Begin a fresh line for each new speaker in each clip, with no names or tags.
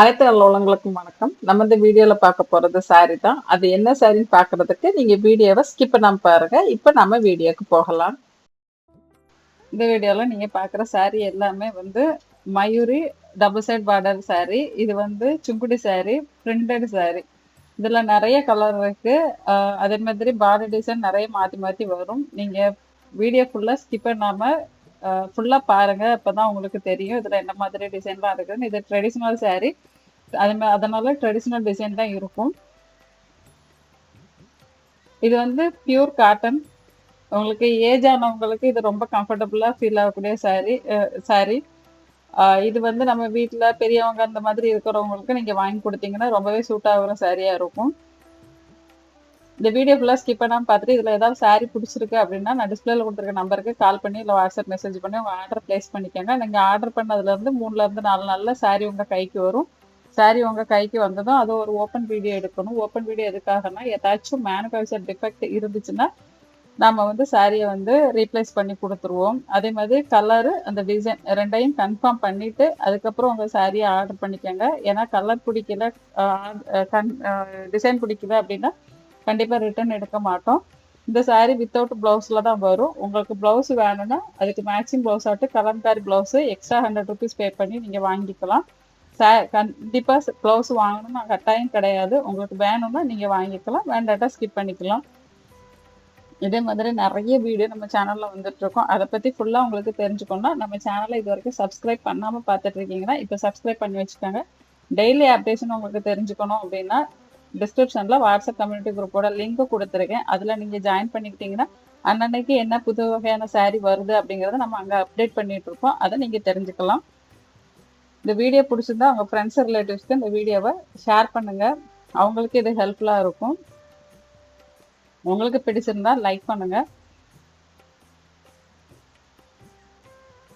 அனைத்து உள்ளவங்களுக்கும் வணக்கம். நம்ம இந்த வீடியோல பார்க்க போறது சாரி தான். அது என்ன சாரின்னு பார்க்கிறதுக்கு நீங்க வீடியோவை ஸ்கிப் பண்ணாம பாருங்க. இப்போ நம்ம வீடியோக்கு போகலாம். இந்த வீடியோல நீங்க பார்க்குற சாரி எல்லாமே வந்து Mayuri double side border sari இது வந்து சுங்குடி சாரி பிரிண்டட் சாரி இதுல நிறைய கலர் இருக்கு. அதே மாதிரி பார்டர் டிசைன் நிறைய மாத்தி மாத்தி வரும். நீங்க வீடியோ ஃபுல்லா ஸ்கிப் ஃபுல்லாக ஃபுல்லா பாருங்க. அப்பதான் உங்களுக்கு தெரியும். இதில் என்ன மாதிரி டிசைன்லாம் இருக்குதுன்னு. இது ட்ரெடிஷ்னல் சாரீ அது அதனால ட்ரெடிஷ்னல் டிசைன் தான் இருக்கும். இது வந்து பியூர் காட்டன் உங்களுக்கு ஏஜ் ஆனவங்களுக்கு இது ரொம்ப கம்ஃபர்டபுளாக ஃபீல் ஆகக்கூடிய சாரீ சாரீ இது வந்து நம்ம வீட்டில் பெரியவங்க அந்த மாதிரி இருக்கிறவங்களுக்கு நீங்கள் வாங்கி கொடுத்தீங்கன்னா ரொம்பவே சூட் ஆகிற சாரியாக இருக்கும். இந்த வீடியோ ஃபுல்லாக ஸ்கிப் பண்ணாமல் பார்த்துட்டு இதில் ஏதாவது saree பிடிச்சிருக்கு அப்படின்னா நான் டிஸ்பிளேல கொடுத்துருக்க நம்பருக்கு கால் பண்ணி இல்லை வாட்ஸ்அப் மெசேஜ் பண்ணி உங்கள் ஆர்டர் ப்ளேஸ் பண்ணிக்கோங்க. நீங்கள் ஆர்டர் பண்ணதுலேருந்து மூணுலேருந்து நாலு நாளில் saree உங்கள் கைக்கு வரும். saree உங்கள் கைக்கு வந்ததும் அது ஒரு ஓப்பன் வீடியோ எடுக்கணும். ஓப்பன் வீடியோ எதுக்காகனா ஏதாச்சும் மேனுஃபேக்சர் டிஃபெக்ட் இருந்துச்சுன்னா நம்ம வந்து சாரியை வந்து ரீப்ளேஸ் பண்ணி கொடுத்துருவோம். அதே மாதிரி கலரு அந்த டிசைன் ரெண்டையும் கன்ஃபார்ம் பண்ணிவிட்டு அதுக்கப்புறம் உங்கள் சாரியை ஆர்டர் பண்ணிக்கோங்க. ஏன்னா கலர் பிடிக்கல கன் டிசைன் பிடிக்கல அப்படின்னா கண்டிப்பாக ரிட்டர்ன் எடுக்க மாட்டோம். இந்த சாரீ வித்தவுட் ப்ளவுஸில் தான் வரும். உங்களுக்கு ப்ளவுஸ் வேணும்னா அதுக்கு மேட்சிங் ப்ளவுஸ் ஆட்டு Kalamkari blouse extra hundred rupees pay பண்ணி நீங்கள் வாங்கிக்கலாம். சா கண்டிப்பாக ப்ளவுஸ் வாங்கணும்னு கட்டாயம் கிடையாது. உங்களுக்கு வேணும்னா நீங்கள் வாங்கிக்கலாம். வேண்டாட்டா ஸ்கிப் பண்ணிக்கலாம். இதே மாதிரி நிறைய வீடியோ நம்ம சேனலில் வந்துட்டுருக்கோம் அதை பற்றி ஃபுல்லாக உங்களுக்கு தெரிஞ்சுக்கணும்னா நம்ம சேனலை இது வரைக்கும் சப்ஸ்கிரைப் பண்ணாமல் பார்த்துட்டு இருக்கீங்கன்னா இப்போ சப்ஸ்கிரைப் பண்ணி வச்சுக்கோங்க. டெய்லி அப்டேஷன் உங்களுக்கு தெரிஞ்சுக்கணும் அப்படின்னா டிஸ்கிரிப்ஷனில் வாட்ஸ்அப் கம்யூனிட்டி குரூப்போட லிங்க் கொடுத்துருக்கேன். அதில் நீங்கள் ஜாயின் பண்ணிக்கிட்டீங்கன்னா அன்னன்னைக்கு என்ன புது வகையான saree வருது அப்படிங்கிறத நம்ம அங்கே அப்டேட் பண்ணிட்டு இருக்கோம். அதை நீங்கள் தெரிஞ்சுக்கலாம். இந்த வீடியோ பிடிச்சிருந்தா அவங்க ஃப்ரெண்ட்ஸ் ரிலேட்டிவ்ஸ்க்கு இந்த வீடியோவை ஷேர் பண்ணுங்க. அவங்களுக்கு இது ஹெல்ப்ஃபுல்லாக இருக்கும். உங்களுக்கு பிடிச்சிருந்தா லைக் பண்ணுங்கள்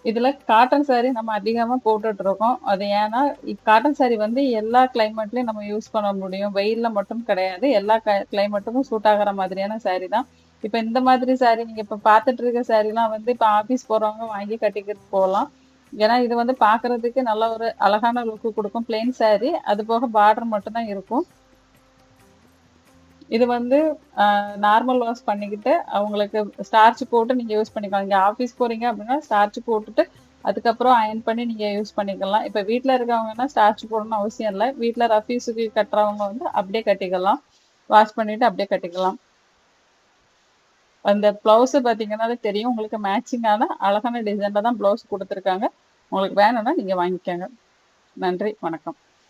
இதுல காட்டன் சாரி நம்ம அதிகமா போட்டுட்டு இருக்கோம் அது ஏன்னா காட்டன் சாரி வந்து எல்லா கிளைமேட்லயும் நம்ம யூஸ் பண்ண முடியும். வெயில்ல மட்டும் கிடையாது. எல்லா கிளைமேட்டுக்கும் சூட் ஆகிற மாதிரியான சாரி தான். இப்ப இந்த மாதிரி சாரி நீங்க இப்ப பாத்துட்டு இருக்க saree எல்லாம் வந்து இப்ப ஆபீஸ் போறவங்க வாங்கி கட்டிக்கிட்டு போகலாம். ஏன்னா இது வந்து பாக்குறதுக்கு நல்ல ஒரு அழகான லுக்கு கொடுக்கும். பிளெயின் சாரி அது போக பார்டர் மட்டும் தான் இருக்கும். இது வந்து நார்மல் வாஷ் பண்ணிக்கிட்டு அவங்களுக்கு ஸ்டார்ச் போட்டு நீங்கள் யூஸ் பண்ணிக்கலாம். இங்கே ஆஃபீஸ் போகிறீங்க அப்படின்னா ஸ்டார்ச் போட்டுட்டு அதுக்கப்புறம் அயன் பண்ணி நீங்கள் யூஸ் பண்ணிக்கலாம். இப்போ வீட்டில் இருக்கவங்கன்னா ஸ்டார்ச் போடணும்னு அவசியம் இல்லை. வீட்டில் ரஃபீஸுக்கு கட்டுறவங்க வந்து அப்படியே கட்டிக்கலாம். வாஷ் பண்ணிவிட்டு அப்படியே கட்டிக்கலாம். அந்த ப்ளவுஸு பார்த்தீங்கன்னாலே தெரியும். உங்களுக்கு மேட்சிங்கான அழகான டிசைனில் தான் ப்ளவுஸ் கொடுத்துருக்காங்க. உங்களுக்கு வேணும்னா நீங்கள் வாங்கிக்கோங்க. நன்றி வணக்கம்.